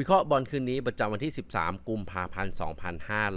วิเคราะห์บอลคืนนี้ประจำวันที่ 13 กุมภาพันธ์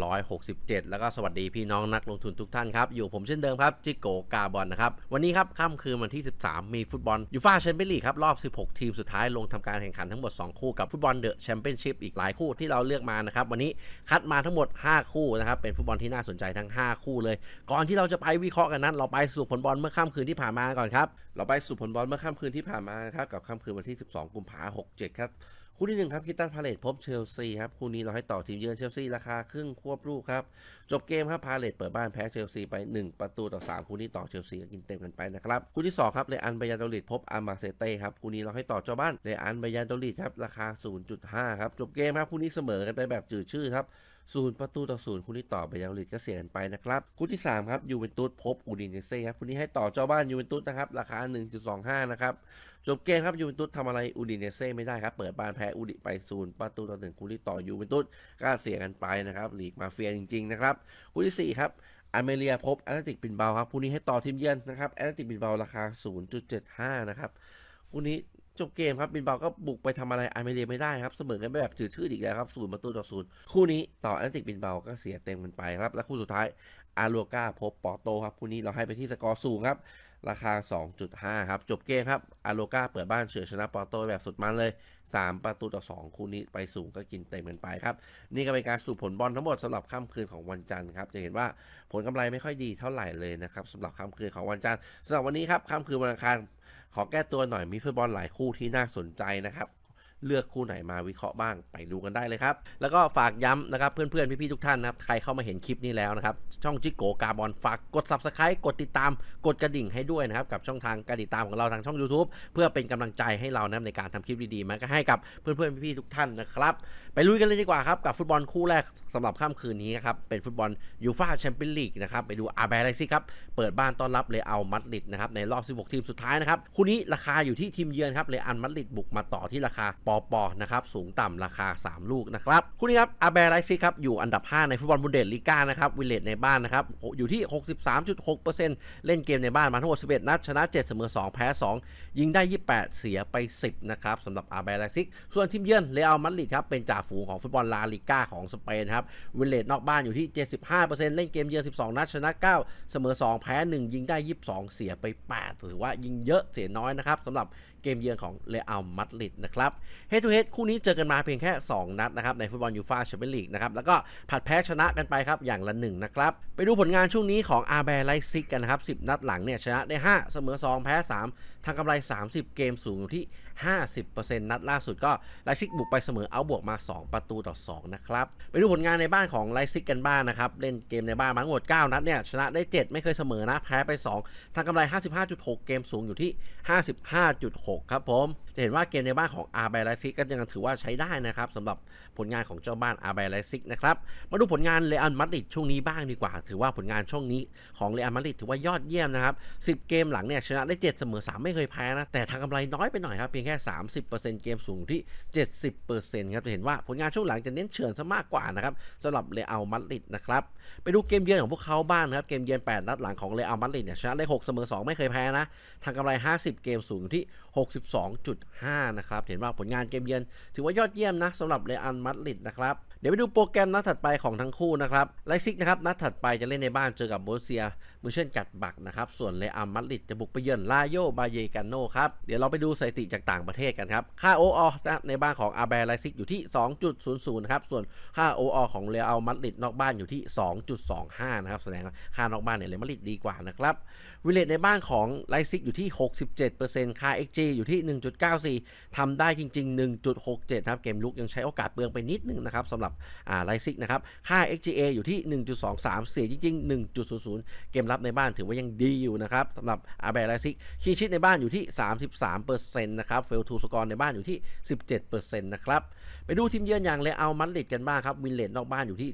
2567 แล้วก็สวัสดีพี่น้องนักลงทุนทุกท่านครับ อยู่ผมเช่นเดิมครับ จิโกกาบอลนะครับ วันนี้ครับค่ำคืนวันที่ 13 มีฟุตบอลยูฟ่าแชมเปี้ยนลีกครับ รอบ 16 ทีมสุดท้ายลงทำการแข่งขันทั้งหมด 2 คู่กับฟุตบอลเดอะแชมเปี้ยนชิพอีกหลายคู่ที่เราเลือกมานะครับ วันนี้คัดมาทั้งหมด 5 คู่นะครับเป็นฟุตบอลที่น่าสนใจทั้ง 5 คู่เลย ก่อนที่เราจะไปวิเคราะห์กันนั้น เราไปสู่ผลบอลเมื่อค่ำคืนที่ผ่านมาก่อนครับเราไปสู่ผลบอลเมื่อค่ำคืนที่ผ่านมาครับกับค่ำคืนวันที่ 12 กุมภาพันธ์ 67 ครับ คู่ที่หนึ่งครับคิตันพาเลตพบเชลซีครับคู่นี้เราให้ต่อทีมเยือนเชลซีราคาครึ่งควบลูกครับจบเกมครับพาเลตเปิดบ้านแพ้เชลซีไป 1 ประตูต่อ 3 คู่นี้ต่อเชลซีก็กินเต็มกันไปนะครับคู่ที่2ครับเลอันบายาโดลิดพบอามาเซเต้ครับคู่นี้เราให้ต่อเจ้าบ้านเลอันบายาโดลิดครับราคา 0.5 ครับจบเกมครับคู่นี้เสมอกันไปแบบจืดชื่อครับศูนย์ประตูต่อศูนย์คู่นี้ต่อบายาโดลิดก็เสียกันไปนะครับคู่ที่3ครับยูเวนตุสพบอูดินเนเซ่ครับคู่นี้ให้ต่อเจ้าบ้านยูเวนตุสนะครับราคา 1.25 นะครับจบเกมครับยูเวนตุสทำอะไรอูดิเนเซ่ไม่ได้ครับเปิดบ้านแพ้อูดิไปศูนย์ประตูต่อหนึ่งคู่ที่ต่อยูเวนตุสก็เสียกันไปนะครับลีกมาเฟียจริงๆนะครับคู่ที่4ครับอเมเรียพบแอตเลติกบินเบาครับคู่นี้ให้ต่อทีมเยือนนะครับแอตเลติกบินเบาราคา 0.75 นะครับคู่นี้ จบเกมครับบินเบาก็บุกไปทำอะไรอาร์เมเรียไม่ได้ครับ เสมอกันแบบถือชื่ออีกแล้วครับศูนย์ประตูต่อศูนย์คู่นี้ต่อแอตติกบินเบาก็เสียเต็มกันไปครับ และคู่สุดท้ายอารัวกาพบปอร์โตครับคู่นี้เราให้ไปที่สกอร์สูงครับ ราคา 2.5 ครับ จบเกมครับอาโลกาเปิดบ้านเฉือชนะปอร์โตแบบสุดมันเลย 3 ประตูต่อ 2 คู่นี้ไปสูงก็กินเต็มกันไปครับ นี่ก็เป็นการสู่ผลบอลทั้งหมดสำหรับค่ำคืนของวันจันทร์ครับจะเห็นว่าผลกำไรไม่ค่อยดีเท่าไหร่เลยนะครับสำหรับค่ำคืนของวันจันทร์สำหรับวันนี้ครับค่ำคืนวันอังคาร ขอแก้ตัวหน่อยมีฟุตบอลหลายคู่ที่น่าสนใจนะครับ เลือกคู่ไหนมาวิเคราะห์บ้างไปดูกันได้เลยครับ แล้วก็ฝากย้ำนะครับเพื่อนๆ พี่ๆ ทุกท่านนะครับ ใครเข้ามาเห็นคลิปนี้แล้วนะครับ ช่องจิโกกาบอลฝากกด subscribe กดติดตามกดกระดิ่งให้ด้วยนะครับ กับช่องทางการติดตามของเราทางช่อง YouTube เพื่อเป็นกำลังใจให้เรานะในการทำคลิปดีๆมาก็ให้กับเพื่อนๆ พี่ๆ ทุกท่านนะครับ ไปลุยกันเลยดีกว่าครับกับฟุตบอลคู่แรกสำหรับค่ำคืนนี้ครับเป็นฟุตบอลยูฟ่าแชมเปี้ยนลีกนะครับไปดูอาแบร์ไลซิครับเปิดบ้านต้อนรับเรอัลมาดริดนะครับในรอบ 16 ทีมสุดท้ายนะครับคู่นี้ราคาอยู่ที่ทีมเยือนครับเรอัลมาดริดบุกมาต่อที่ราคาปอปอนะครับสูงต่ำราคา 3 ลูกนะครับคู่นี้ครับอาแบร์ไลซิครับอยู่อันดับ 5 ในฟุตบอลบุนเดสลีกานะครับวิลเลตในบ้านนะครับอยู่ที่ 63.6%เล่นเกมในบ้านมาทั้งหมด 11 นัดชนะ 7 เสมอ 2 แพ้ 2 ยิงได้ 28 เสียไป 10 นะครับสำหรับอาแบร์ไลซิกส่วนทีมเยือนเรอัลมาดริดครับเป็นจ่าฝูงของฟุตบอลลาลิก้าของสเปนครับวิลเลตนอกบ้านอยู่ที่ 75%เล่นเกมเยือน 12 นัดชนะ 9 เสมอ 2 แพ้ 1 ยิงได้ 22 เสียไป 8 ถือว่ายิงเยอะเสียน้อยนะครับสำหรับ เกมเยือนของเรอัลมาดริดนะครับเฮดทูเฮดคู่นี้เจอกันมาเพียงแค่ 2 นัดนะครับในฟุตบอลยูฟ่าแชมเปี้ยนลีกนะครับแล้วก็ผัดแพ้ชนะกันไปครับอย่างละ1นะครับไปดูผลงานช่วงนี้ของอาแบร์ไลซิกกันนะครับ10 นัดหลังเนี่ยชนะได้ 5 เสมอ 2 แพ้ 3ทางกำไร 30 เกมสูงอยู่ที่ 50%นัดล่าสุดก็ไลซิกบุกไปเสมอเอาบวกมา 2 ประตูต่อ 2 นะครับ ไปดูผลงานในบ้านของไลซิกกันบ้างนนะครับ เล่นเกมในบ้านมาทั้งหมด 9 นัดเนี่ย ชนะได้ 7 ไม่เคยเสมอนะ แพ้ไป 2ทางกำไร 55.6 เกมสูงอยู่ที่ 55.6 ครับผมจะเห็นว่าเกมในบ้านของอาร์ไบไลซิกก็ยังถือว่าใช้ได้นะครับสำหรับผลงานของเจ้าบ้านอาร์ไบไลซิกนะครับมาดูผลงานเรอัลมาดริดช่วงนี้บ้างดีกว่า ถือว่าผลงานช่วงนี้ของเรอัลมาดริดถือว่ายอดเยี่ยมนะครับ10 เกมหลังเนี่ยชนะได้ 7 เสมอ 3 ไม่เคยแพ้นะแต่ทางกำไรน้อยไปหน่อยครับเพียงแค่ 30%เกมสูงที่ 70%ครับจะเห็นว่าผลงานช่วงหลังจะเน้นเฉือนซะมากกว่านะครับสำหรับเรอัลมาดริดนะครับไปดูเกมเยือนของพวกเขาบ้างนะครับเกมเยือน8นัดหลังของเรอัลมาดริดเนี่ยชนะได้ 6 เสมอ 2 ไม่เคยแพ้นะทางกำไร 50 เกมสูงที่62.5 นะครับ เห็นว่าผลงานเกมเยือนถือว่ายอดเยี่ยมนะสำหรับเรอัลมาดริดนะครับ เดี๋ยวไปดูโปรแกรมนัดถัดไปของทั้งคู่นะครับไลซิกนะครับนัดถัดไปจะเล่นในบ้านเจอกับโบเซียมือเช่นกัดบักนะครับ ส่วนเรอัลมาดริดจะบุกไปเยือนลาโยบาเยกาโนครับ เดี๋ยวเราไปดูสถิติจากต่างประเทศกันครับ ค่า OO นะครับในบ้านของอาแบร์ไลซิกอยู่ที่ 2.00นะครับ ส่วนค่า OO ของเรอัลมาดริดนอกบ้านอยู่ที่ 2.25 นะครับ แสดงว่าค่านอกบ้านเนี่ยเรอัลมาดริดดีกว่านะครับวิเลตในบ้านของไลซิกอยู่ที่ 67%ค่า XG อยู่ที่ 1.94ทำได้จริง ๆ 1.67 ครับ เกมลุกยังใช้โอกาสเปลืองไปนิดนึงนะครับสำหรับไลซิกนะครับ ค่า XGA อยู่ที่ 1.23 เสียจริง ๆ 1.00 เกมรับในบ้านถือว่ายังดีอยู่นะครับสำหรับอาแบร์ไลซิกคีชิตในบ้านอยู่ที่ 33%นะครับเฟลทูสกอร์ในบ้านอยู่ที่ 17%นะครับไปดูทีมเยือนอย่างเรอัลมาดริดกันบ้างครับวินเลตนอกบ้านอยู่ที่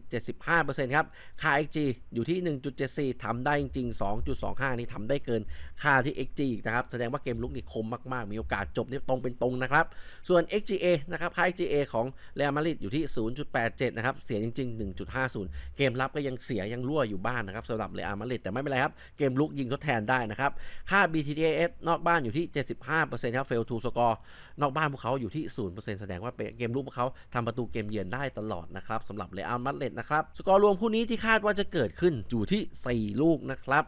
75%ครับค่า XG อยู่ที่ 1.74ทำได้จริง 2.25 นี่ทำได้เกินค่าที่ XG อีกนะครับแสดงว่าเกมลุกนี่คมมากๆ มีโอกาสจบนี่ตรงเป็นตรงนะครับ ส่วน XGA นะครับค่า XGA ของเรอัลมาดริดอยู่ที่ 0.87 นะครับเสียจริง ๆ 1.50 เกมรับก็ยังเสียยังรั่วอยู่บ้านนะครับสำหรับเรอัลมาดริดแต่ไม่เป็นไรครับ เกมลุกยิงทดแทนได้นะครับ ค่า BTTS นอกบ้านอยู่ที่ 75%ครับ fail to score นอกบ้านพวกเขาอยู่ที่ 0%แสดงว่าเกมลุกพวกเขาทำประตูเกมเยือนได้ตลอดนะครับสำหรับเลอัลมาดริดนะครับ สกอร์รวมคู่นี้ที่คาดว่าจะเกิดขึ้นอยู่ที่ 4 ลูกนะครับ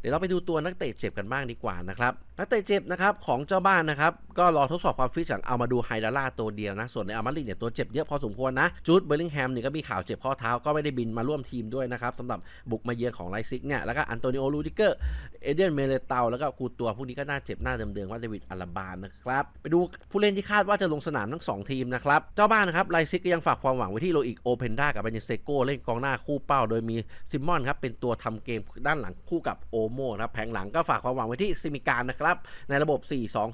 เดี๋ยวเราไปดูตัวนักเตะเจ็บกันบ้างดีกว่านะครับ นักเตะเจ็บนะครับของเจ้าบ้านนะครับ ก็รอทดสอบความฟิตจากเอามาดูไฮดาร่าตัวเดียวนะ ส่วนในอามาริเนี่ยตัวเจ็บเยอะพอสมควรนะ จูดเบลลิงแฮมเนี่ยก็มีข่าวเจ็บข้อเท้าก็ไม่ได้บินมาร่วมทีมด้วยนะครับสำหรับบุกมาเยือนของไลซิกเนี่ย แล้วก็อันโตนิโอ ลูดิเกอร์ เอเดียน เมเลเตาแล้วก็กูตัวพวกนี้ก็น่าเจ็บหน้าเดิมๆว่าเดวิดอาราบานนะครับ ไปดูผู้เล่นที่คาดว่าจะลงสนามทั้ง 2 ทีมนะครับ เจ้าบ้านนะครับไลซิกก็ยังฝากความหวังไว้ที่โลอิกโอเพนดากับเบนเซโกเล่นกองหน้าคู่เป้า โดยมีซิมมอนครับเป็นตัวทำเกมด้านหลังคู่กับโอโมนะครับแผงหลังก็ฝากความหวังไว้ที่ซิมิการนะครับในระบบ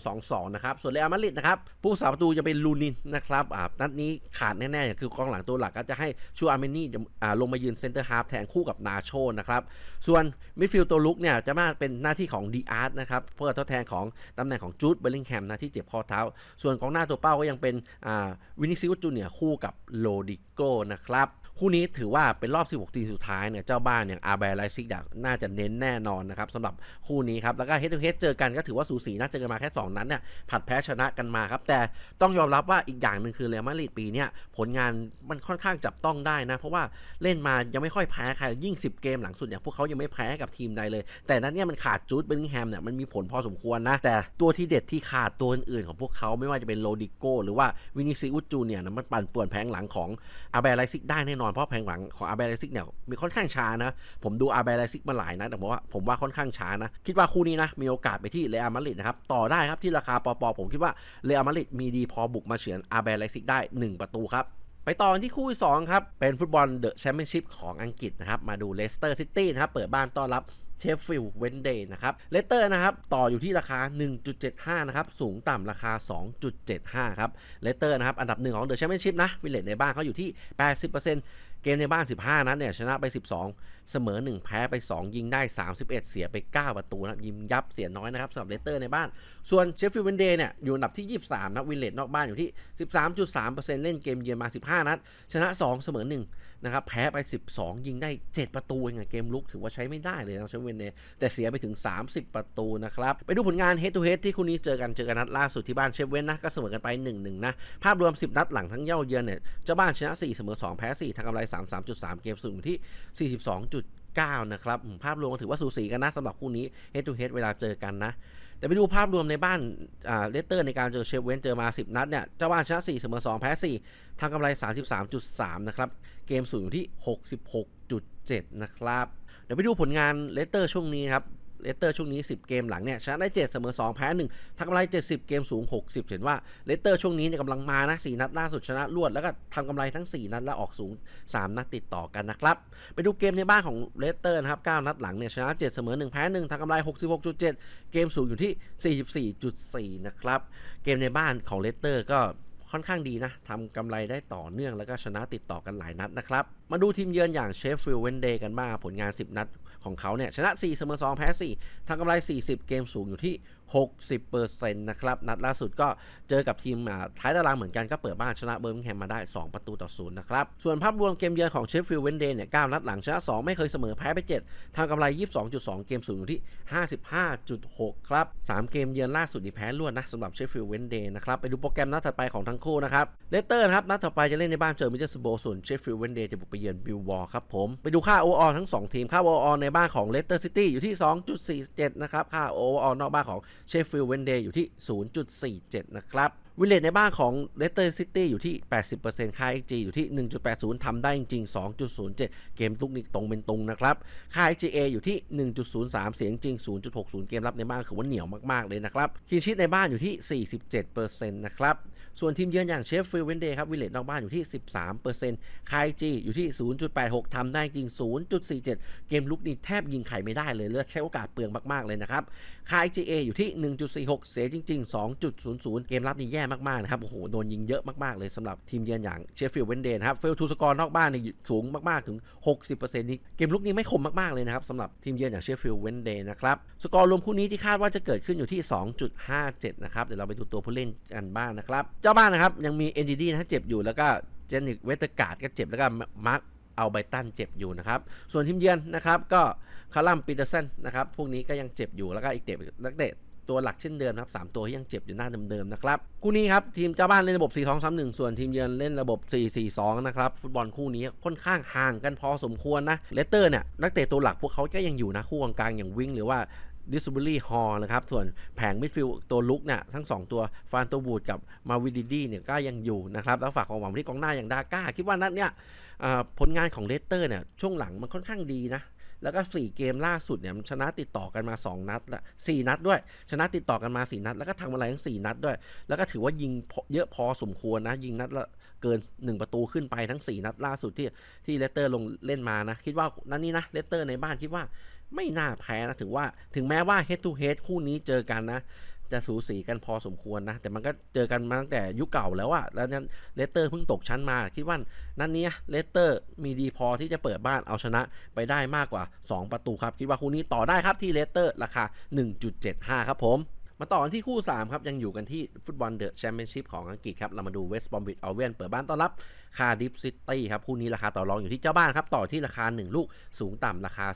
4-2-2-2 นะครับ ส่วนเรอัลมาดริดนะครับผู้สาประตูจะเป็นลูนินนะครับอ่านัดนี้ขาดแน่ๆ คือกองหลังตัวหลักก็จะให้ชูอาร์เมนี่อ่าลงมายืนเซนเตอร์ฮาร์ฟแทนคู่กับนาโชนะครับส่วนมิดฟิลด์ตัวลุกเนี่ยจะมาเป็นหน้าที่ของดีอาร์ตนะครับเพื่อทดแทนของตำแหน่งของจูดเบลลิงแฮมนะที่เจ็บข้อเท้า ส่วนของหน้าตัวเป้าก็ยังเป็นอ่าวินิซิอุสจูเนียคู่กับโลดิโกนะครับ คู่นี้ถือว่าเป็นรอบ 16 ทีมสุดท้ายเนี่ยเจ้าบ้านอย่างอาร์แบร์ไลซิกน่าจะเน้นแน่นอนนะครับสำหรับคู่นี้ครับแล้วก็เฮด o ูเฮดเจอกันก็ถือว่าสูสีนะเจอกันมาแค่ 2 นั้นเนี่ยผัดแพ้ชนะกันมาครับแต่ต้องยอมรับว่าอีกอย่างหนึ่งคือเรอัลมาดริดปีเนี้ยผลงานมันค่อนข้างจับต้องได้นะ เพราะว่าเล่นมายังไม่ค่อยแพ้ใครยิ่ง 10 เกมหลังสุดอย่างพวกเขายังไม่แพ้กับทีมใดเลย แต่นั้นเนี่ยมันขาดจูดเบลลิแฮมเนี่ยมันมีผลพอสมควรนะแต่ตัวที่เด็ดที่ขาดตัวอื่นๆของพวกเขาไม่ว่าจะเป็นโลดิโกหรือว่าวินิซิอุจูเนียมันปั่นป่วนแผงหลังของอาแบร์ไลซิกได้แน่นอนเพราะแผงหลังของอาร์เบร์ไลซิกเนี่ยมีค่อนข้างช้านะ ผมดูอาร์เบร์ไลซิกมาหลายนะแต่ผมว่าผมว่าค่อนข้างช้านะ คิดว่าคู่นี้นะมีโอกาสไปที่เรอัลมาดริดนะครับต่อได้ครับที่ราคาปอปอผมคิดว่าเรอัลมาดริดมีดีพอบุกมาเฉือนอาร์เบร์ไลซิกได้ 1 ประตูครับไปต่อที่คู่ที่2 ครับ เป็นฟุตบอลเดอะแชมเปี้ยนชิพของอังกฤษนะครับ มาดูเลสเตอร์ซิตี้นะครับ เปิดบ้านต้อนรับ เชฟฟิลด์เวนเดย์นะครับเลสเตอร์นะครับต่ออยู่ที่ราคา 1.75 นะครับ สูงต่ำราคา 2.75 ครับเลสเตอร์นะครับอันดับหนึ่งของเดอะแชมเปี้ยนชิพนะวิลเลตในบ้านเขาอยู่ที่ 80%เกมในบ้าน 15 นัดเนี่ยชนะไป 12 เสมอ 1 แพ้ไป 2 ยิงได้ 31 เสียไป 9 ประตูนะยิงยับเสียน้อยนะครับสำหรับเลสเตอร์ในบ้าน ส่วนเชฟฟิลด์เวนเดย์เนี่ยอยู่อันดับที่ 23นะวิลเลตนอกบ้านอยู่ที่ 13.3%เล่นเกมเยือนมา 15 นัด ชนะ 2 เสมอ 1 นะครับแพ้ไป 12 ยิงได้ 7 ประตูเองเกมลุกถือว่าใช้ไม่ได้เลยนะเชฟเวนเดย์แต่เสียไปถึง 30 ประตูนะครับไปดูผลงาน head to head ที่คู่นี้เจอกันเจอกันนัดล่าสุดที่บ้านเชฟเวนนะก็เสมอกันไป 1-1 นะ ภาพรวม 10 นัดหลังทั้งเย่าเยือนเนี่ยเจ้าบ้านชนะ 4 เสมอ 2 แพ้ 4ทางกำไร 33.3 เกมสูงอยู่ที่ 42.9 นะครับภาพรวมก็ถือว่าสูสีกันนะสำหรับคู่นี้ head to head เวลาเจอกันนะ แต่ไปดูภาพรวมในบ้านเลสเตอร์ในการเจอเชฟเวนเจอมา 10 นัดเนี่ยเจ้าบ้านชนะ4เสมอ2แพ้4ทางกำไร 33.3 นะครับ เกมสูงอยู่ที่ 66.7 นะครับ เดี๋ยวไปดูผลงานเลสเตอร์ช่วงนี้ครับ เลสเตอร์ช่วงนี้ 10 เกมหลังเนี่ยชนะได้ 7 เสมอ 2 แพ้1ทำกำไร 70 เกมสูง 60 เห็นว่าเลสเตอร์ช่วงนี้เนี่ยกำลังมานะ4นัดล่าสุดชนะรวด แล้วก็ทำกำไรทั้ง 4 นัดและออกสูง 3 นัดติดต่อกันนะครับ ไปดูเกมในบ้านของเลสเตอร์นะครับ 9 นัดหลังเนี่ยชนะ 7 เสมอ 1 แพ้1ทำกำไร 66.7 เกมสูงอยู่ที่ 44.4 นะครับ เกมในบ้านของเลสเตอร์ก็ค่อนข้างดีนะทำกำไรได้ต่อเนื่องแล้วก็ชนะติดต่อกันหลายนัดนะครับ มาดูทีมเยือนอย่างเชฟฟิลด์เวนเดย์กันบ้างผลงาน 10 นัด ของเขาเนี่ยชนะ 4 เสมอ 2 แพ้ 4ทำกำไร 40 เกมสูงอยู่ที่ 60%นะครับนัดล่าสุดก็เจอกับทีมท้ายตารางเหมือนกันก็เปิดบ้านชนะเบอร์มิงแฮมมาได้ 2 ประตูต่อศูนย์นะครับส่วนภาพรวมเกมเยือนของเชฟฟิลด์เวนเดย์เนี่ย9นัดหลังชนะ 2 ไม่เคยเสมอแพ้ไป 7ทำกำไร 22.2 เกมสูงอยู่ที่ 55.6 ครับ 3 เกมเยือนล่าสุดนี่แพ้รวดนะสำหรับเชฟฟิลด์เวนเดย์นะครับไปดูโปรแกรมนัดถัดไปของทั้งคู่นะครับเลสเตอร์นะครับนัดต่อไปจะเล่นในบ้านเจอมิดเดิลสโบส่วนเชฟฟิลด์เวนเดย์จะบุกไปเยือนบิลวอร์ครับผมไปดูค่าโออทั้ง 2 ทีมค่าโออในบ้านของเลสเตอร์ซิตี้อยู่ที่ 2.47 นะครับ ค่าโอวออนอกบ้านของเชฟฟิลด์เวนเดย์อยู่ที่ 0.47 นะครับ วิลเลตในบ้านของเลสเตอร์ซิตี้อยู่ที่ 80%ค่า XG อยู่ที่ 1.80 ทำได้จริง 2.07 เกมลุกนี่ตรงเป็นตรงนะครับ ค่า XGA อยู่ที่ 1.03 เสียงจริง 0.60 เกมรับในบ้านคือว่าเหนียวมากๆเลยนะครับ คีนชีตในบ้านอยู่ที่ 47%นะครับ ส่วนทีมเยือนอย่างเชฟฟิลด์เวนเดย์ครับ วิลเลตนอกบ้านอยู่ที่ 13%ค่า XG อยู่ที่ 0.86 ทำได้จริง 0.47 เกมลุกนี่แทบยิงไข่ไม่ได้เลยเลือกใช้โอกาสเปลืองมากๆเลยนะครับ ค่า XGA อยู่ที่ 1.46 เสียจริง ๆ 2.00 เกมรับนี่แย่มากๆนะครับโอ้โหโดนยิงเยอะมากๆเลยสำหรับทีมเยือนอย่างเชฟฟิลด์เวนเดย์นะครับเฟลทูสกอร์นอกบ้านนี่สูงมากๆถึง 60%นี่เกมลุกนี้ไม่คมมากๆเลยนะครับสำหรับทีมเยือนอย่างเชฟฟิลด์เวนเดย์นะครับสกอร์รวมคู่นี้ที่คาดว่าจะเกิดขึ้นอยู่ที่ 2.57 นะครับเดี๋ยวเราไปดูตัวผู้เล่นกันบ้างนะครับเจ้าบ้านนะครับยังมี NDD นดีดีนะเจ็บอยู่แล้วก็เจนิกเวสต์การ์ดก็เจ็บแล้วก็มาร์คเอาไบตันเจ็บอยู่นะครับ ส่วนทีมเยือนนะครับก็คาร์ลัมปีเตอร์เซนนะครับ พวกนี้ก็ยังเจ็บอยู่แล้วก็อีกเตะนักเตะ ตัวหลักเช่นเดิมนครับสามตัวที่ยังเจ็บอยู่หน้าเดิมๆนะครับคู่นี้ครับทีมเจ้าบ้านเล่นระบบ 4-2-3-1 ส่วนทีมเยือนเล่นระบบ 4-4-2 นะครับ ฟุตบอลคู่นี้ค่อนข้างห่างกันพอสมควรนะเลสเตอร์เนี่ยนักเตะตัวหลักพวกเขาก็ยังอยู่นะคู่กลางๆอย่างวิ่งหรือว่าดิสบูรี่ฮอลนะครับ ส่วนแผงมิดฟิลด์ตัวลุกเนี่ยทั้ง 2 ตัวฟานโตบูดกับมาวิดิดีเนี่ยก็ยังอยู่นะครับ แล้วฝากของหวังที่กองหน้าอย่างดาก้า คิดว่านัดเนี่ยผลงานของเลสเตอร์เนี่ยช่วงหลังมันค่อนข้างดีนะ แล้วก็ 4 เกมล่าสุดเนี่ยมันชนะติดต่อกันมา 2 นัดละ4นัดด้วย ชนะติดต่อกันมา 4 นัด แล้วก็ทำอะไรทั้ง 4 นัดด้วย แล้วก็ถือว่ายิงเยอะพอสมควรนะ ยิงนัดละเกิน 1 ประตูขึ้นไปทั้ง 4 นัดล่าสุดที่ที่เลสเตอร์ลงเล่นมานะ คิดว่านั่นนี่นะเลสเตอร์ในบ้านคิดว่าไม่น่าแพ้นะถึงว่าถึงแม้ว่า head to head คู่นี้เจอกันนะ จะสูสีกันพอสมควรนะ แต่มันก็เจอกันมาตั้งแต่ยุคเก่าแล้วอะแล้วนั้นเลสเตอร์เพิ่งตกชั้นมา คิดว่านัดนี้เลสเตอร์มีดีพอที่จะเปิดบ้านเอาชนะไปได้มากกว่า 2 ประตูครับ คิดว่าคู่นี้ต่อได้ครับที่เลสเตอร์ราคา 1.75 ครับผมมาต่อกันที่คู่ 3 ครับ ยังอยู่กันที่ฟุตบอลเดอะแชมเปี้ยนชิพของอังกฤษครับ เรามาดูเวสต์บอมบิดเอาเวนเปิดบ้านต้อนรับคาร์ดิฟซิตี้ครับ คู่นี้ราคาต่อรองอยู่ที่เจ้าบ้านครับ ต่อที่ราคา 1 ลูกสูงต่ำราคา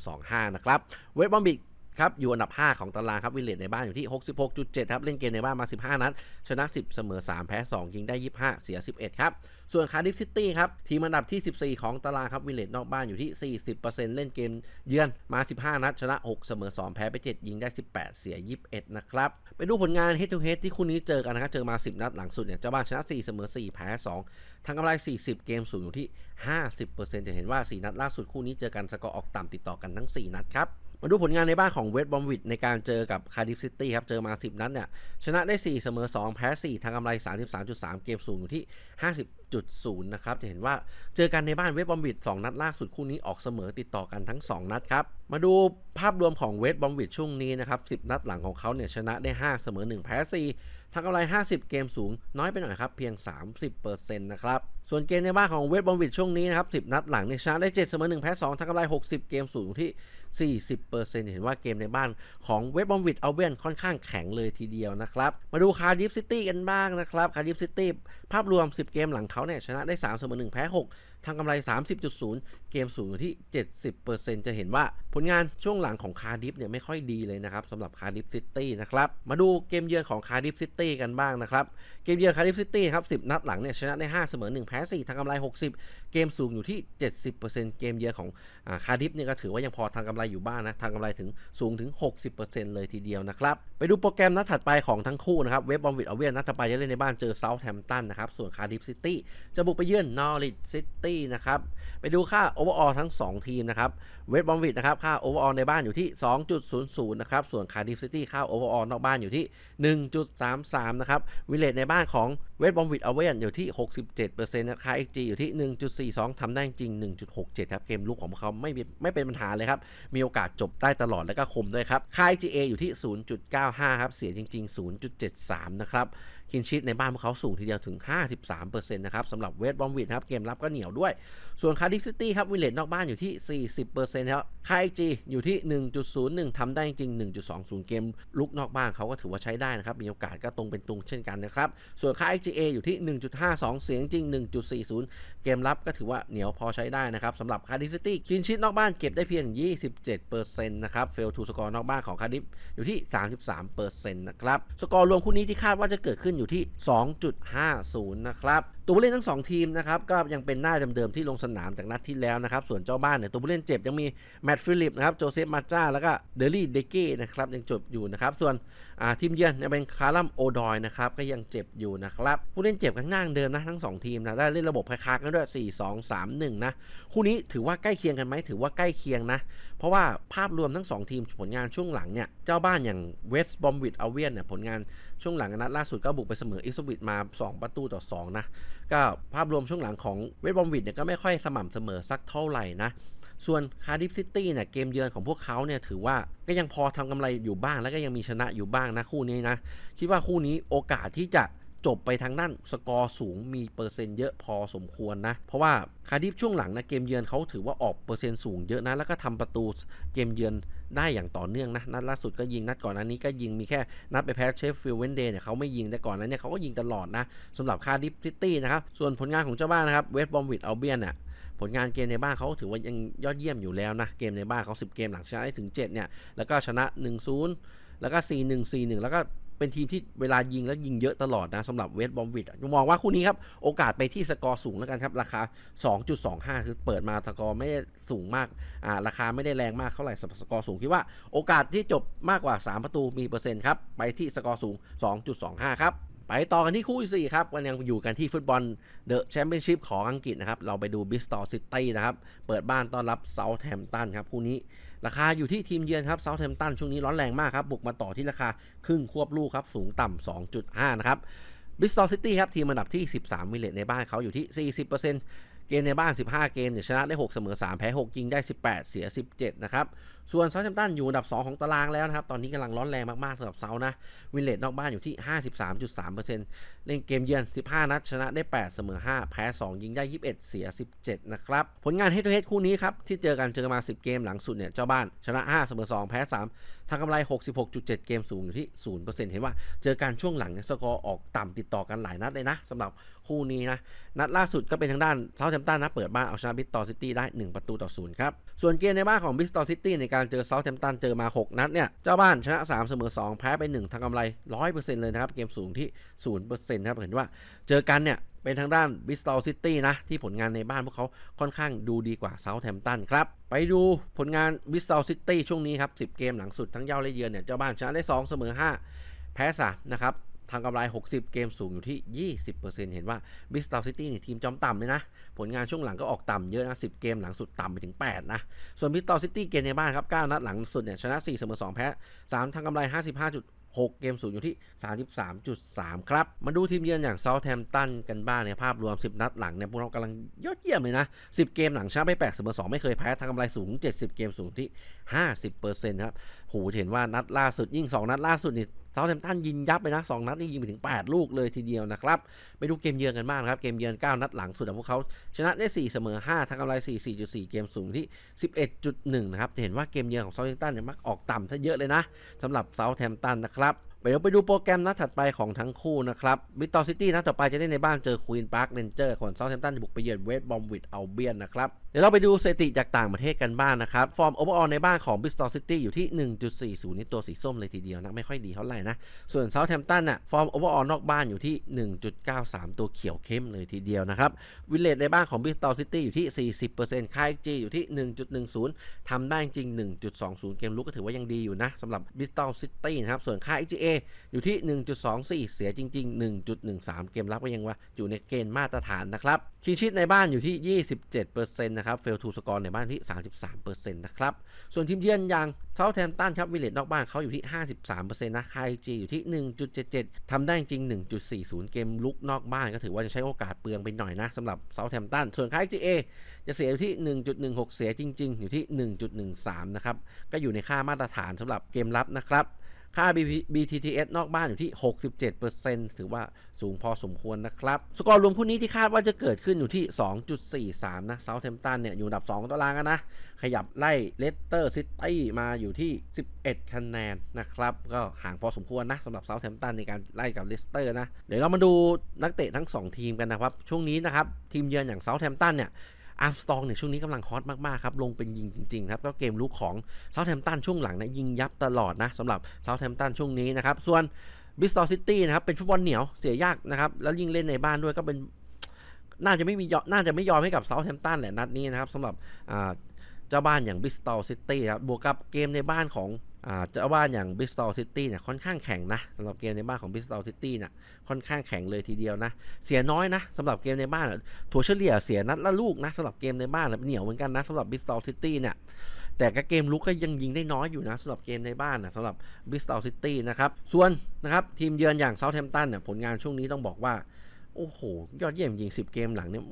2.25 นะครับเวสต์บอมบิด ครับอยู่อันดับ 5 ของตารางครับวิลเลตในบ้านอยู่ที่ 66.7 ครับ เล่นเกมในบ้านมา 15 นัด ชนะ 10 เสมอ 3 แพ้ 2 ยิงได้ 25 เสีย 11 ครับ ส่วนคาร์ดิฟซิตี้ครับ ทีมอันดับที่ 14 ของตารางครับวิลเลตนอกบ้านอยู่ที่ 40%เล่นเกมเยือนมา 15 นัด ชนะ 6 เสมอ 2 แพ้ไป 7 ยิงได้ 18 เสีย 21 นะครับ ไปดูผลงาน head to head ที่คู่นี้เจอกันนะครับเจอมา 10 นัดหลังสุดเนี่ยเจ้าบ้านชนะ 4 เสมอ 4 แพ้ 2ทางกำไร 40 เกมสูงอยู่ที่ 50%จะเห็นว่า 4 นัดล่าสุดคู่นี้เจอกันสกอร์ออกต่ำติดต่อกันทั้ง 4 นัดครับ มาดูผลงานในบ้านของเวสต์บอมวิดในการเจอกับคาร์ดิฟซิตี้ครับ เจอมา 10 นัดเนี่ย ชนะได้ 4 เสมอ 2 แพ้ 4 ทางกำไร 33.3 เกมสูงอยู่ที่ 50.0 นะครับ จะเห็นว่าเจอกันในบ้านเวสต์บอมวิด 2 นัดล่าสุดคู่นี้ออกเสมอติดต่อกันทั้ง 2 นัดครับ มาดูภาพรวมของเวสต์บอมวิดช่วงนี้นะครับ 10 นัดหลังของเขาเนี่ยชนะได้ 5 เสมอ 1 แพ้ 4 ทางกำไร 50 เกมสูง น้อยไปหน่อยครับเพียง 30%นะครับส่วนเกมในบ้านของเวสต์บอมวิดช่วงนี้นะครับ 10 นัดหลังเนี่ยชนะได้ 7 เสมอ 1 แพ้ 2ทางกำไร 60 เกมสูงที่ 40%เห็นว่าเกมในบ้านของเวสต์บอมวิดเอาเวนค่อนข้างแข็งเลยทีเดียวนะครับ มาดูคาร์ดิฟซิตี้กันบ้างนะครับคาร์ดิฟซิตี้ภาพรวม 10 เกมหลังเขาเนี่ยชนะได้3เสมอ1แพ้6 ทางกำไร 30.0 เกมสูงอยู่ที่ 70%จะเห็นว่าผลงานช่วงหลังของคาร์ดิฟเนี่ยไม่ค่อยดีเลยนะครับสำหรับคาร์ดิฟซิตี้นะครับ มาดูเกมเยือนของคาร์ดิฟซิตี้กันบ้างนะครับ เกมเยือนคาร์ดิฟซิตี้ครับ 10 นัดหลังเนี่ยชนะได้ 5 เสมอ 1 แพ้ 4 ทางกำไร 60 เกมสูงอยู่ที่ 70%เกมเยือนของคาร์ดิฟเนี่ยก็ถือว่ายังพอทางกำไรอยู่บ้างนะทางกำไรถึงสูงถึง 60%เลยทีเดียวนะครับไปดูโปรแกรมนัดถัดไปของทั้งคู่นะครับเวสต์บอมวิดเอาเวียนนัดถัดไปจะเล่นในบ้านเจอเซาท์แฮมป์ตันนะครับส่วนคาร์ดิฟซิตี้จะบุกไปเยือนนอริทซิตี้นะครับ ไปดูค่าโอเวอร์ออลทั้ง 2 ทีมนะครับ เวสต์บอมวิดนะครับ ค่าโอเวอร์ออลในบ้านอยู่ที่ 2.00 นะครับ ส่วนคาร์ดิฟซิตี้ค่าโอเวอร์ออลนอกบ้านอยู่ที่ 1.33 นะครับ วิลเลตในบ้านของเวสต์บอมวิดเอาเวนอยู่ที่ 67%นะค่า XG อยู่ที่ 1.42 ทำได้จริง 1.67 ครับ เกมลุกของเขาไม่ไม่เป็นปัญหาเลยครับ มีโอกาสจบได้ตลอดแล้วก็คมด้วยครับ ค่า XGA อยู่ที่ 0.95 ครับ เสียจริง ๆ 0.73 นะครับ คินชิตในบ้านพวกเขาสูงทีเดียวถึง 53%นะครับสำหรับเวสต์บอมวิดครับ เกมรับก็เหนียวด้วยด้วย ส่วนคาร์ดิฟซิตี้ครับวิลเลตนอกบ้านอยู่ที่ 40%ครับค่า XG อยู่ที่ 1.01ทำได้จริง 1.20 เกมลุกนอกบ้านเขาก็ถือว่าใช้ได้นะครับ มีโอกาสก็ตรงเป็นตรงเช่นกันนะครับ ส่วนค่า XGA อยู่ที่ 1.52 เสียงจริง 1.40 เกมรับก็ถือว่าเหนียวพอใช้ได้นะครับสำหรับคาร์ดิฟซิตี้คินชิตนอกบ้านเก็บได้เพียง 27%นะครับเฟลทูสกอร์นอกบ้านของคาร์ดิฟอยู่ที่ 33%นะครับสกอร์รวมคู่นี้ที่คาดว่าจะเกิดขึ้นอยู่ที่ 2.50 นะครับตัวผู้เล่นทั้ง 2 ทีมนะครับก็ยังเป็นหน้าเดิมๆที่ลงสนามจากนัดที่แล้วนะครับ ส่วนเจ้าบ้านเนี่ยตัวผู้เล่นเจ็บยังมีแมตต์ฟิลิปนะครับโจเซฟมาจ้าแล้วก็เดลี่เดเก้นะครับยังจบอยู่นะครับส่วนทีมเยือนเป็นคาร์ลัมโอดอยนะครับก็ยังเจ็บอยู่นะครับผู้เล่นเจ็บกันง่างเดิมนะทั้ง 2 ทีมนะได้เล่นระบบคล้ายๆกันด้วย 4 2 3 1 นะคู่นี้ถือว่าใกล้เคียงกันไหมถือว่าใกล้เคียงนะ เพราะว่าภาพรวมทั้ง 2 ทีมผลงานช่วงหลังเนี่ยเจ้าบ้านอย่างเวสต์บอมวิดเอาเวียนเนี่ยผลงานช่วงหลังนัดล่าสุดก็บุกไปเสมออิสวิตมา 2 ประตูต่อ 2 นะ ก็ภาพรวมช่วงหลังของเวสต์บอมวิดเนี่ยก็ไม่ค่อยสม่ำเสมอสักเท่าไหร่นะ ส่วนคาร์ดิฟซิตี้เนี่ยเกมเยือนของพวกเขาเนี่ยถือว่าก็ยังพอทำกำไรอยู่บ้าง แล้วก็ยังมีชนะอยู่บ้างนะคู่นี้นะ คิดว่าคู่นี้โอกาสที่จะจบไปทางด้านสกอร์สูงมีเปอร์เซ็นต์เยอะพอสมควรนะ เพราะว่าคาร์ดิฟช่วงหลังนะเกมเยือนเขาถือว่าออกเปอร์เซ็นต์สูงเยอะนะ แล้วก็ทำประตูเกมเยือนได้อย่างต่อเนื่องนะ นัดล่าสุดก็ยิงนัดก่อนอันนี้ก็ยิงมีแค่นัดไปแพ้เชฟฟิลด์เวนเดย์เนี่ยเขาไม่ยิงแต่ก่อนนั้นเนี่ยเขาก็ยิงตลอดนะสำหรับคาร์ดิฟซิตี้นะครับส่วนผลงานของเจ้าบ้านนะครับเวสต์บอมวิดเอาเบียนเนี่ย ลงานเกมในบ้านเขาถือว่ายังยอดเยี่ยมอยู่แล้วนะ เกมในบ้านเขา 10 เกมหลังชนะได้ถึง 7 เนี่ย แล้วก็ชนะ 1-0 แล้วก็ 4-1 4-1 แล้วก็เป็นทีมที่เวลายิงแล้วยิงเยอะตลอดนะสำหรับเวสต์บอมวิดมองว่าคู่นี้ครับ โอกาสไปที่สกอร์สูงแล้วกันครับ ราคา 2.25 คือเปิดมาสกอร์ไม่ได้สูงมากอ่าราคาไม่ได้แรงมากเท่าไหร่สำหรับสกอร์สูงคิดว่า โอกาสที่จบมากกว่า 3 ประตูมีเปอร์เซ็นต์ครับ ไปที่สกอร์สูง 2.25 ครับ ไปต่อกันที่คู่ที่สี่ครับวันยังอยู่กันที่ฟุตบอลเดอะแชมเปี้ยนชิพของอังกฤษนะครับ เราไปดูบิสตอ l ซิตี้นะครับ เปิดบ้านต้อนรับเซาท์แฮมป์ตันครับ คู่นี้ราคาอยู่ที่ทีมเยือนครับเซาท์แฮมป์ตันช่วงนี้ร้อนแรงมากครับ บุกมาต่อที่ราคาครึ่งควบลูกครับ สูงต่ำ 2.5 นะครับบิสตอ l ซิตี้ครับ ทีมอันดับที่ 13 มิลเลตในบ้านเขาอยู่ที่ 40%เกมในบ้าน 15 เกมเนี่ยชนะได้ 6 เสมอ 3 แพ้ 6 ยิงได้ 18 เสีย 17 นะครับส่วนเซาท์แฮมป์ตันอยู่อันดับ 2 ของตารางแล้วนะครับ ตอนนี้กำลังร้อนแรงมาก ๆสำหรับเซานะ วินเลตนอกบ้านอยู่ที่ 53.3%เล่นเกมเยือน 15 นัด ชนะได้ 8 เสมอ 5 แพ้ 2 ยิงได้ 21 เสีย 17 นะครับ ผลงานเฮด o ูเฮดคู่นี้ครับ ที่เจอกันเจอมา 10 เกมหลังสุดเนี่ย เจ้าบ้านชนะ 5 เสมอ 2 แพ้ 3ทางกำไร 66.7 เกมสูงอยู่ที่ 0%เห็นว่าเจอการช่วงหลังเนี่ยสกอร์ออกต่ำติดต่อกันหลายนัดเลยนะสำหรับคู่นี้นะนัดล่าสุดก็เป็นทางด้านเซาท์แฮมป์ตันนะเปิดบ้านเอาชนะบิสตอ l ซิตี้ได้ 1 ประตูต่อ0ครับส่วนเกมในบ้านของบิสตอ l ซิตี้ในการเจอเซาท์แฮมป์ตันเจอมา 6 นัดเนี่ย เจ้าบ้านชนะ 3 เสมอ 2 แพ้ไป 1ทางกำไร 100%เลยนะครับ เกมสูงที่0%ครับเห็นว่าเจอกันเนี่ย เป็นทางด้านบิสตอ l ซิตี้นะ ที่ผลงานในบ้านพวกเขาค่อนข้างดูดีกว่าเซาท์แฮมป์ตันครับ ไปดูผลงานบิสตอ l ซิตี้ช่วงนี้ครับ 10 เกมหลังสุดทั้งเย้าและเยือนเนี่ยเจ้าบ้านชนะได้ 2 เสมอ 5 แพ้3นะครับ ทางกำไร 60 เกมสูงอยู่ที่ 20%เห็นว่าบิสตอ l ซิตี้นี่ทีมจอมต่ำเลยนะ ผลงานช่วงหลังก็ออกต่ำเยอะนะ 10 เกมหลังสุดต่ำไปถึง 8 นะ ส่วนบิสตอ l ซิตี้เกมในบ้านครับ 9 นัดหลังสุดเนี่ยชนะ 4 เสมอ 2 แพ้ 3ทางกำไร 55 6 เกมสูงอยู่ที่ 33.3 ครับ มาดูทีมเยือนอย่างเซาท์แฮมตันกันบ้างในภาพรวม 10 นัดหลังเนี่ยพวกเรากำลังยอดเยี่ยมเลยนะ 10 เกมหลังชนะไป8เสมอ2 ไม่เคยแพ้ทางกำไรสูง 70 เกมสูงที่ 50%ครับ หเห็นว่านัดล่าสุดยิ่ง 2 นัดล่าสุดนี่เซาท์แฮมป์ตันยิงยับไปนะ2นัดนี่ยิงไปถึง 8 ลูกเลยทีเดียวนะครับ ไปดูเกมเยือนกันบ้างครับ เกมเยือน 9 นัดหลังสุดของพวกเขาชนะได้ 4 เสมอ 5ทางกำไร4 4.4 เกมสูงที่ 11.1 นะครับจะเห็นว่าเกมเยือนของเซาท์แฮมป์ตันเนี่ยมักออกต่ำซะเยอะเลยนะสำหรับเซาท์แฮมป์ตันนะครับเดี๋ยวไปดูโปรแกรมนัดถัดไปของทั้งคู่นะครับบิตตอซิตี้นัดต่อไปจะเล่นในบ้านเจอควีนพาร์คเรนเจอร์คนเซาท์แฮมป์ตันจะบุกไปเยือนเวสต์บอมวิดเอัลเบียนนะครับ ดี๋ยวเราไปดูสถิติจากต่างประเทศกันบ้างนะครับ ฟอร์มโอเวอร์ออลในบ้านของบิสตอซิตี้อยู่ที่ 1.40 นี่ตัวสีส้มเลยทีเดียวนะ ไม่ค่อยดีเท่าไหร่นะ ส่วนเซาท์แฮมป์ตันน่ะ ฟอร์มโอเวอร์ออลนอกบ้านอยู่ที่ 1.93 ตัวเขียวเข้มเลยทีเดียวนะครับ วิลเลตในบ้านของบิสตอซิตี้อยู่ที่ 40%ค่า XG อยู่ที่ 1.10 ทำได้จริง 1.20 เกมลุกก็ถือว่ายังดีอยู่นะสำหรับบิสตอซิตี้นะครับ ส่วนค่า XGA อยู่ที่ 1.24 เสียจริง ๆ 1.13 เกมรับก็ยังว่าอยู่ในเกณฑ์มาตรฐานนะครับคีชิตในบ้านอยู่ที่ 27%นะครับเฟลทูสกอร์ในบ้านที่ 33%นะครับ ส่วนทีมเยือนอย่างเซาท์แฮมตันครับวิลเลตนอกบ้านเขาอยู่ที่ 53%นะคายจีอยู่ที่ 1.77 ทำได้จริง 1.40 เกมลุกนอกบ้านก็ถือว่าจะใช้โอกาสเปลืองไปหน่อยนะสำหรับเซาท์แฮมตันส่วนคายจีเอจะเสียอยู่ที่ 1.16 เสียจริง ๆ อยู่ที่ 1.13 นะครับ ก็อยู่ในค่ามาตรฐานสำหรับเกมรับนะครับ ค่า BTTS นอกบ้านอยู่ที่ 67%ถือว่าสูงพอสมควรนะครับ สกอร์รวมคู่นี้ที่คาดว่าจะเกิดขึ้นอยู่ที่ 2.43 นะเซาท์แฮมป์ตันเนี่ยอยู่อันดับ 2 ตารางกันนะ ขยับไล่เลสเตอร์ซิตี้มาอยู่ที่ 11 คะแนนนะครับ ก็ห่างพอสมควรนะสำหรับเซาท์แฮมป์ตันในการไล่กับเลสเตอร์นะ เดี๋ยวเรามาดูนักเตะทั้ง 2 ทีมกันนะครับ ช่วงนี้นะครับ ทีมเยือนอย่างเซาท์แฮมป์ตันเนี่ย อาร์มสตองเนี่ยช่วงนี้กำลังฮอตมากๆครับลงเป็นยิงจริงๆครับแล้วเกมลุกของเซาท์แฮมป์ตันช่วงหลังนี่ยยิงยับตลอดนะสำหรับเซาท์แฮมป์ตันช่วงนี้นะครับส่วนบิสตอ l ซิตี้นะครับเป็นฟุตบอลเหนียวเสียยากนะครับแล้วยิ่งเล่นในบ้านด้วยก็เป็นน่าจะไม่มีน่าจะไม่ยอมให้กับเซาท์แฮมป์ตันแหละนัดนี้นะครับสำหรับเจ้าบ้านอย่างบิสตอ l ซิตี้ครับบวกกับเกมในบ้านของ เจ้าบ้านอย่างบิสตอ l ซิตี้เนี่ยค่อนข้างแข็งนะสำหรับเกมในบ้านของบิสตอ l ซิตี้เนี่ยค่อนข้างแข็งเลยทีเดียวนะ เสียน้อยนะสำหรับเกมในบ้านถัวเฉลี่ยเสียนัดละลูกนะสำหรับเกมในบ้านเหนียวเหมือนกันนะสำหรับบิสตอ l ซิตี้เนี่ยแต่ก็เกมลุกก็ยังยิงได้น้อยอยู่นะสำหรับเกมในบ้านนะสำหรับบิสตอ l ซิตี้นะครับส่วนนะครับทีมเยือนอย่างเซาท์แฮมป์ตันเนี่ยผลงานช่วงนี้ต้องบอกว่า โอ้โห ยอดเยี่ยมยิง10เกมหลังเนี่ย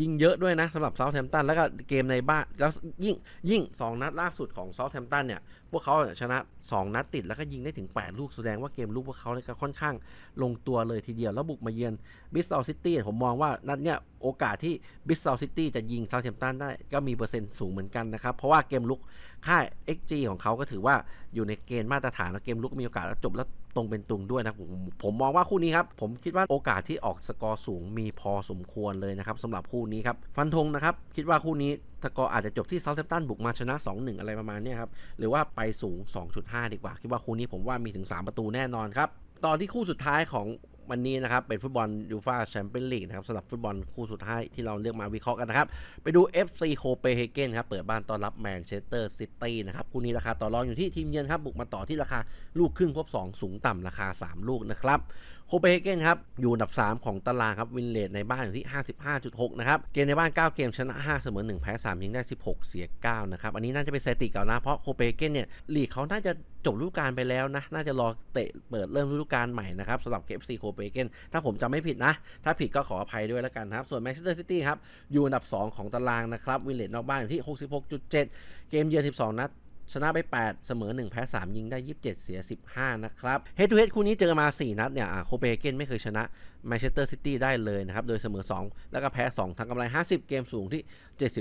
ยิงเยอะด้วยนะสำหรับเซาท์แฮมป์ตันแล้วก็เกมในบ้านแล้วยิ่งยิ่ง2นัดล่าสุดของเซาท์แฮมป์ตันเนี่ย พวกเขาชนะ 2 นัดติดแล้วก็ยิงได้ถึง 8 ลูกแสดงว่าเกมลูกพวกเขาเนี่ยก็ค่อนข้างลงตัวเลยทีเดียว แล้วบุกมาเยือนบิสตอลซิตี้ผมมองว่านัดเนี่ยโอกาสที่บิสตอลซิตี้จะยิงเซาท์แฮมป์ตันได้ก็มีเปอร์เซ็นต์สูงเหมือนกันนะครับ เพราะว่าเกมลุกค่า XG ของเขาก็ถือว่าอยู่ในเกณฑ์มาตรฐานแล้วเกมลุกมีโอกาสแล้วจบแล้ว ตรงเป็นตุงด้วยนะผมผมมองว่าคู่นี้ครับ ผมคิดว่าโอกาสที่ออกสกอร์สูงมีพอสมควรเลยนะครับสำหรับคู่นี้ครับ ฟันธงนะครับ คิดว่าคู่นี้สกอร์อาจจะจบที่เซาท์แฮมตันบุกมาชนะ 2-1 อะไรประมาณนี้ครับ หรือว่าไปสูง 2.5 ดีกว่า คิดว่าคู่นี้ผมว่ามีถึง 3 ประตูแน่นอนครับตอนที่คู่สุดท้ายของ วันนี้นะครับเป็นฟุตบอลยูฟาแชมเปี้ยนลีกนะครับสำหรับฟุตบอลคู่สุดท้ายที่เราเลือกมาวิเคราะห์กันนะครับ ไปดู FC โคเปนเฮเกนครับเปิดบ้านต้อนรับแมนเชสเตอร์ซิตี้นะครับคู่นี้ราคาต่อรองอยู่ที่ทีมเยือนครับบุกมาต่อที่ราคาลูกครึ่งครบ2 สูงต่ำราคา 3 ลูกนะครับโคเปนเฮเกนครับอยู่อันดับ 3 ของตารางครับวินเลทในบ้านอยู่ที่ 55.6 นะครับเกมในบ้าน 9 เกมชนะ 5 เสมอ 1 แพ้ 3 ยิงได้ 16 เสีย 9 นะครับอันนี้น่าจะเป็นสถิติเก่านะเพราะโคเปนเฮเกนเนี่ยลีกเขาน่าจะจบฤดูกาลไปแล้วนะ น่าจะรอเตะเปิดเริ่มฤดูกาลใหม่นะครับสำหรับ KFC โคเปเกนถ้าผมจำไม่ผิดนะ ถ้าผิดก็ขออภัยด้วยแล้วกันครับ ส่วนแมนเชสเตอร์ซิตี้ครับ อยู่อันดับ 2 ของตารางนะครับ วินเลทนอกบ้านอยู่ที่ 66.7 เกมเยือน 12 นัด ชนะไป 8 เสมอ 1 แพ้ 3 ยิงได้ 27 เสีย 15 นะครับเฮดทูเฮดคู่นี้เจอมา 4 นัดเนี่ยโคเปนเฮเกนไม่เคยชนะแมนเชสเตอร์ซิตี้ได้เลยนะครับ โดยเสมอ 2 แล้วก็แพ้ 2 ทั้งกำไร 50 เกมสูงที่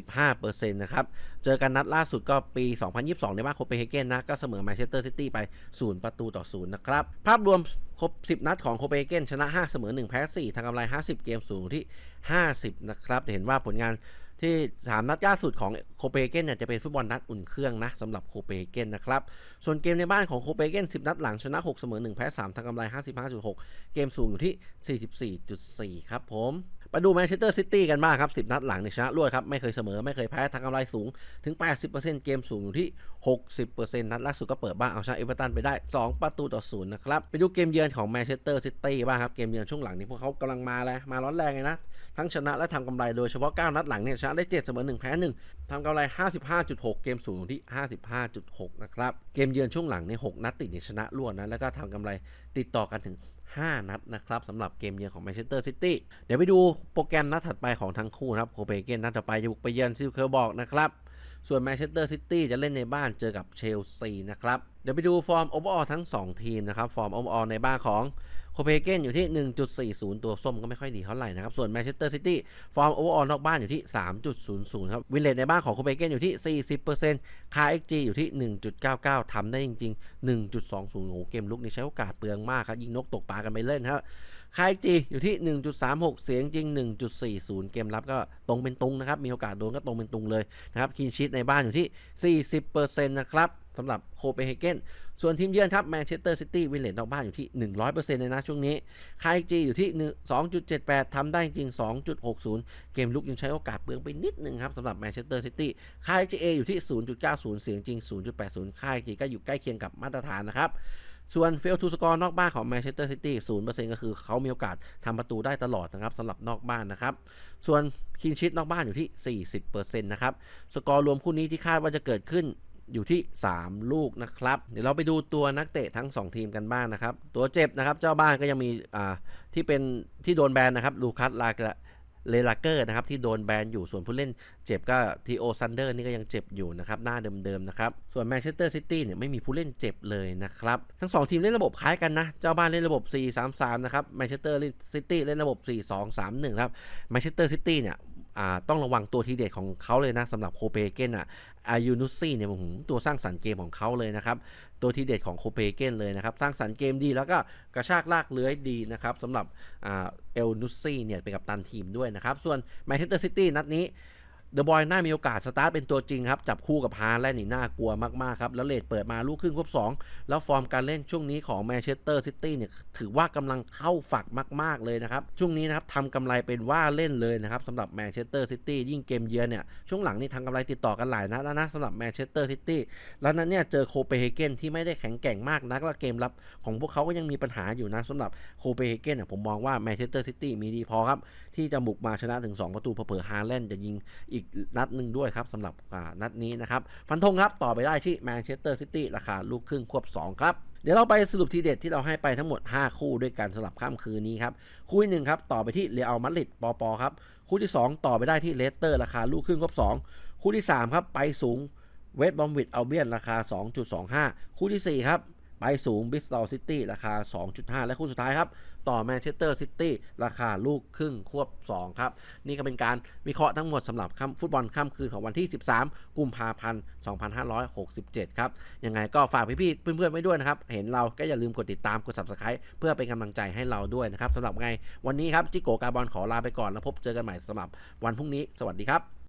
75%นะครับ เจอกันนัดล่าสุดก็ปี 2022 ในบ้านโคเปนเฮเกนนะ ก็เสมอแมนเชสเตอร์ซิตี้ไป 0 ประตูต่อ 0 นะครับ ภาพรวมครบ 10 นัดของโคเปนเฮเกนชนะ 5 เสมอ 1 แพ้ 4 ทั้งกำไร 50 เกมสูงที่ 50 นะครับเห็นว่าผลงาน ที่สามนัดล่าสุดของโคเปเกนเนี่ยจะเป็นฟุตบอลนัดอุ่นเครื่องนะสำหรับโคเปเกนนะครับ ส่วนเกมในบ้านของโคเปเกน10 นัดหลังชนะ 6 เสมอ 1 แพ้ 3ทำกำไร 55.6 เกมสูงอยู่ที่ 44.4 ครับผม ไปดูแมนเชสเตอร์ซิตี้กันบ้างครับ 10 นัดหลังเนี่ยชนะรวดครับ ไม่เคยเสมอ ไม่เคยแพ้ทางกำไรสูงถึง 80%เกมสูงอยู่ที่ 60%นัดล่าสุดก็เปิดบ้านเอาชนะเอเวอร์ตันไปได้ 2 ประตูต่อศูนย์นะครับ ไปดูเกมเยือนของแมนเชสเตอร์ซิตี้บ้างครับ เกมเยือนช่วงหลังนี้พวกเขากำลังมาแล้ว มาร้อนแรงเลยนะ ทั้งชนะและทำกำไรโดยเฉพาะ 9 นัดหลังเนี่ยชนะได้ 7 เสมอ 1 แพ้ 1ทำกำไร 55.6 เกมสูงที่ 55.6 นะครับ เกมเยือนช่วงหลังเนี่ย6นัดติดเนี่ยชนะรวดนะแล้วก็ทำกำไรติดต่อกันถึง 5 นัดนะครับสำหรับเกมเยือนของแมนเชสเตอร์ซิตี้เดี๋ยวไปดูโปรแกรมนัดถัดไปของทั้งคู่นะครับโคเปนเฮเกนนัดต่อไปจะบุกไปเยือนซิลเคอร์บอกนะครับ ส่วนแมนเชสเตอร์ซิตี้จะเล่นในบ้านเจอกับเชลซีนะครับ เดี๋ยวไปดูฟอร์มโอเวอร์ออทั้ง 2 ทีมนะครับ ฟอร์มโอเวอร์ออในบ้านของโคเปนเฮเกนอยู่ที่ 1.40 ตัวส้มก็ไม่ค่อยดีเท่าไหร่นะครับ ส่วนแมนเชสเตอร์ซิตี้ฟอร์มโอเวอร์ออนอกบ้านอยู่ที่ 3.00 ครับ วินเลทในบ้านของโคเปนเฮเกนอยู่ที่ 40%ค่า XG อยู่ที่ 1.99ทำได้จริง ๆ 1.20โอ้โหเกมลุกนี่ใช้โอกาสเปลืองมากครับยิงนกตกปลากันไปเล่นครับ ค่า XG อยู่ที่ 1.36 เสียงจริง 1.40 เกมรับก็ตรงเป็นตุงนะครับ มีโอกาสโดนก็ตรงเป็นตุงเลยนะครับคินชิตในบ้านอยู่ที่ 40%นะครับสำหรับโคเปนเฮเกน ส่วนทีมเยือนครับแมนเชสเตอร์ซิตี้วินเลตนอกบ้านอยู่ที่ 100%เลยนะช่วงนี้ค่า XG อยู่ที่ 2.78 ทำได้จริง 2.60 เกมลุกยังใช้โอกาสเปลืองไปนิดนึงครับสำหรับแมนเชสเตอร์ซิตี้ค่า XGA ออยู่ที่ 0.90 เสียงจริง 0.80ค่า XG ก็อยู่ใกล้เคียงกับมาตรฐานนะครับ ส่วนเฟลทูสกอร์นอกบ้านของแมนเชสเตอร์ซิตี้ศูนย์เปอร์เซ็นต์ก็คือเขามีโอกาสทำประตูได้ตลอดนะครับสำหรับนอกบ้านนะครับ ส่วนคินชิตนอกบ้านอยู่ที่ 40%นะครับ สกอร์รวมคู่นี้ที่คาดว่าจะเกิดขึ้นอยู่ที่ 3 ลูกนะครับ เดี๋ยวเราไปดูตัวนักเตะทั้ง 2 ทีมกันบ้างนะครับ ตัวเจ็บนะครับ เจ้าบ้านก็ยังมีอ่าที่เป็นที่โดนแบนนะครับลูคัสลาก เลลาเกอร์นะครับที่โดนแบนอยู่ส่วนผู้เล่นเจ็บก็ทีโอซันเดอร์นี่ก็ยังเจ็บอยู่นะครับหน้าเดิมๆนะครับส่วนแมนเชสเตอร์ซิตี้เนี่ยไม่มีผู้เล่นเจ็บเลยนะครับทั้ง 2 ทีมเล่นระบบคล้ายกันนะ เจ้าบ้านเล่นระบบ 4-3-3 นะครับแมนเชสเตอร์ซิตี้เล่นระบบ 4-2-3-1 ครับแมนเชสเตอร์ซิตี้เนี่ย ต้องระวังตัวทีเด็ดของเขาเลยนะสำหรับโคเปเกนอะอายูนุซี่เนี่ยผมตัวสร้างสรรค์เกมของเขาเลยนะครับ ตัวทีเด็ดของโคเปเกนเลยนะครับ สร้างสรรค์เกมดีแล้วก็กระชากลากเลื้อยดีนะครับสำหรับเอลนุซี่เนี่ยเป็นกับตันทีมด้วยนะครับ ส่วนแมนเชสเตอร์ซิตี้นัดนี้ เดอะบอยน่ามีโอกาสสตาร์ทเป็นตัวจริงครับ จับคู่กับฮาแลนด์นี่น่ากลัวมาก ๆ ครับ แล้วเลดเปิดมาลูกครึ่งครบ 2 แล้วฟอร์มการเล่นช่วงนี้ของแมนเชสเตอร์ซิตี้เนี่ยถือว่ากำลังเข้าฝักมาก ๆ เลยนะครับ ช่วงนี้นะครับทำกำไรเป็นว่าเล่นเลยนะครับสำหรับแมนเชสเตอร์ซิตี้ยิ่งเกมเยือนเนี่ยช่วงหลังนี่ทำกำไรติดต่อกันหลายนัดแล้วนะสำหรับแมนเชสเตอร์ซิตี้แล้วนั้นเนี่ยเจอโคเปนเฮเกนที่ไม่ได้แข็งแกร่งมากนักและเกมรับของพวกเขาก็ยังมีปัญหาอยู่นะสำหรับโคเปนเฮเกนเนี่ยผมมองว่าแมนเชสเตอร์ซิตี้มีดีพอครับที่จะบุกมาชนะถึง 2 ประตูเผื่อฮาแลนด์จะยิงอีีกนัดหนึ่งด้วยครับสำหรับนัดนี้นะครับ ฟันธงครับต่อไปได้ที่แมนเชสเตอร์ซิตี้ราคาลูกครึ่งควบ 2 ครับเดี๋ยวเราไปสรุปทีเด็ดที่เราให้ไปทั้งหมด 5 คู่ด้วยกันสำหรับค่ำคืนนี้ครับ คู่ที่หนึ่งครับต่อไปที่เรอัลมาดริดปอปอครับ คู่ที่ 2 ต่อไปได้ที่เลสเตอร์ราคาลูกครึ่งควบ2 คู่ที่ 3 ครับ ไปสูงเวสต์บอมวิดเอัลเบียนราคา 2.25 คู่ที่ 4 ครับ ไปสูงบิสตอลซิตี้ราคา 2.5 และคู่สุดท้ายครับ ต่อแมนเชสเตอร์ซิตี้ราคาลูกครึ่งควบ 2 ครับ นี่ก็เป็นการวิเคราะห์ทั้งหมดสำหรับฟุตบอลค่ำคืนของวันที่ 13 กุมภาพันธ์ 2567 ครับ ยังไงก็ฝากพี่ๆเพื่อนๆไว้ด้วยนะครับ เห็นเราก็อย่าลืมกดติดตามกด subscribe เพื่อเป็นกำลังใจให้เราด้วยนะครับสำหรับไงวันนี้ครับจิโกกาบอลขอลาไปก่อนแล้วพบเจอกันใหม่สำหรับวันพรุ่งนี้ สวัสดีครับ